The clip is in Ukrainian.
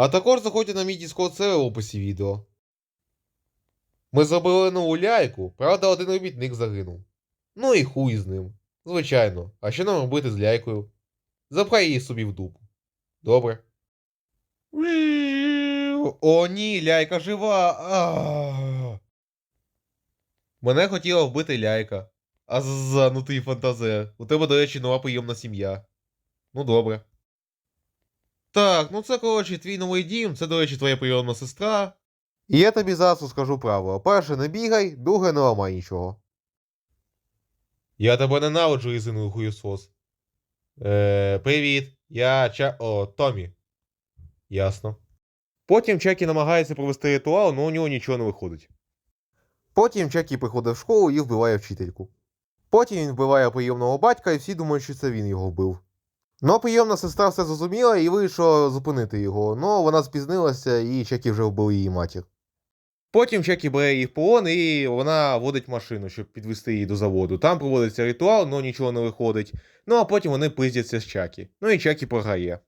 А також заходьте на мій Discord сервер в описі відео. Ми зробили нову ляйку, правда, один робітник загинув. Ну і хуй з ним. Звичайно. А що нам робити з ляйкою? Запхай її собі в дупу. Добре. О, ні, ляйка жива. Мене хотіла вбити ляйка. А занутий фантазер. У тебе, до речі, нова прийомна сім'я. Ну добре. Так, ну це, коротше, твій новий дім, це, до речі, твоя прийомна сестра. І я тобі зараз скажу правило. Перше, не бігай, друге, не ламай нічого. Я тебе ненавиджу, резиновий хуєсос. Е, привіт. Я Ча. О, Томі. Ясно. Потім Чакі намагається провести ритуал, але у нього нічого не виходить. Потім Чакі приходить в школу і вбиває вчительку. Потім він вбиває прийомного батька, і всі думають, що це він його вбив. Ну, прийомна сестра все зрозуміла і вирішила зупинити його, але вона спізнилася і Чекі вже вбив її матір. Потім Чакі бере в полон і вона водить машину, щоб підвести її до заводу. Там проводиться ритуал, але нічого не виходить. Ну а потім вони пиздяться з Чакі. Ну і Чакі програє.